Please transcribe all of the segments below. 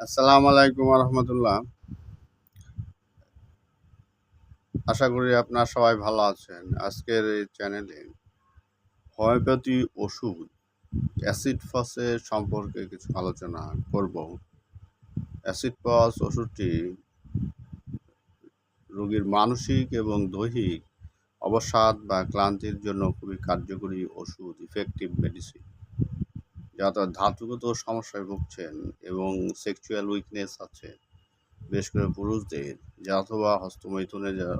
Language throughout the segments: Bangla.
আসসালামু আলাইকুম রহমতুল্লাহ আশা করি আপনারা সবাই ভালো আছেন। আজকের এই চ্যানেলে হোমিওপ্যাথি ওষুধ, অ্যাসিড ফসের সম্পর্কে কিছু আলোচনা করব। অ্যাসিড ফস ওষুধটি রোগীর মানসিক এবং দৈহিক অবসাদ বা ক্লান্তির জন্য খুবই কার্যকরী ওষুধ ইফেক্টিভ মেডিসিন যারা ধাতুগত সমস্যায় ভুগছেন এবং সেক্সুয়াল উইকনেস আছে, বিশেষ করে পুরুষদের, যা অথবা হস্তমৈথুনে যারা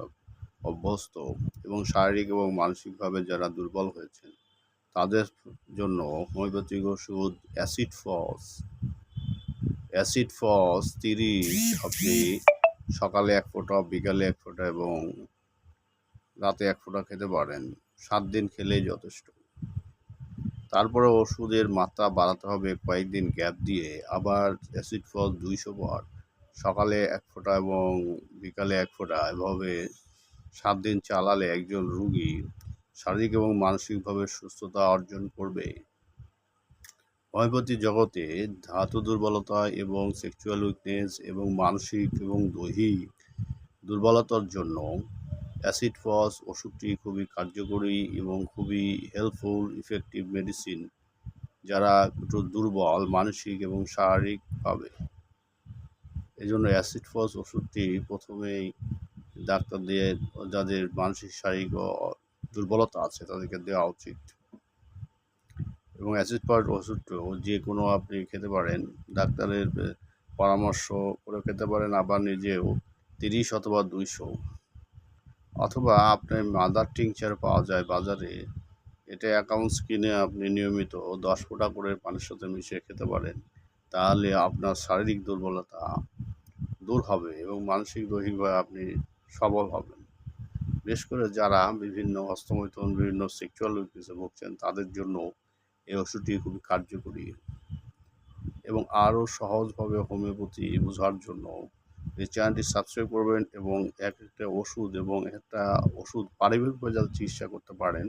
অভ্যস্ত এবং শারীরিক এবং মানসিকভাবে যারা দুর্বল হয়েছেন, তাদের জন্য হোমিওপ্যাথিক ওষুধ অ্যাসিড ফস অ্যাসিড ফস তিরিশ আপনি সকালে এক ফোঁটা, বিকালে এক ফোঁটা এবং রাতে এক ফোঁটা খেতে পারেন। সাত দিন খেলেই যথেষ্ট। তারপরে ওষুধের মাত্রা বাড়াতে হবে কয়েকদিন গ্যাপ দিয়ে। আবার অ্যাসিড ফল দুইশো বার। সকালে এক ফোঁটা এবং বিকালে এক ফোঁটা। এভাবে সাত দিন চালালে একজন রুগী শারীরিক এবং মানসিকভাবে সুস্থতা অর্জন করবে। হোমিওপ্যাথি জগতে ধাতু দুর্বলতা এবং সেক্সুয়াল উইকনেস এবং মানসিক এবং দৈহিক দুর্বলতার জন্য অ্যাসিড ফস ওষুধটি খুবই কার্যকরী এবং খুবই হেল্পফুল ইফেক্টিভ মেডিসিন, যারা একটু দুর্বল মানসিক এবং শারীরিকভাবে এই জন্য অ্যাসিড ফস ওষুধটি প্রথমেই ডাক্তার দিয়ে যাদের মানসিক, শারীরিক দুর্বলতা আছে তাদেরকে দেওয়া উচিত। এবং অ্যাসিড ফস ওষুধটিও যে কোনো আপনি খেতে পারেন, ডাক্তারের পরামর্শ করে খেতে পারেন, আবার নিজেও তিরিশ অথবা দুইশো অথবা আপনার মাদার টিংচার পাওয়া যায় বাজারে, এটা অ্যাকাউন্টস কিনে আপনি নিয়মিত দশ ফোঁটা করে পানির সাথে মিশিয়ে খেতে পারেন। তাহলে আপনার শারীরিক দুর্বলতা দূর হবে এবং মানসিক দৈহিকভাবে আপনি সবল হবেন। বিশেষ করে যারা বিভিন্ন হস্তমৈথুন বিভিন্ন সেক্সুয়াল উইকনেসে ভুগছেন, তাদের জন্য এই ওষুধটি খুবই কার্যকরী। এবং আরও সহজভাবে হোমিওপ্যাথি বোঝার জন্য এই চ্যানেলটি সাবস্ক্রাইব করবেন এবং এক একটা ওষুধ এবং একটা ওষুধ পারিবারিকভাবে যাতে চিকিৎসা করতে পারেন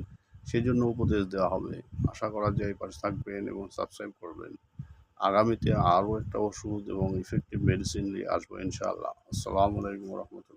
সেই জন্য উপদেশ দেওয়া হবে। আশা করা যায় পাশে থাকবেন এবং সাবস্ক্রাইব করবেন। আগামীতে আরও একটা ওষুধ এবং ইফেক্টিভ মেডিসিন নিয়ে আসব ইনশাআল্লাহ। আসসালামু আলাইকুম রহমতুল্লাহ।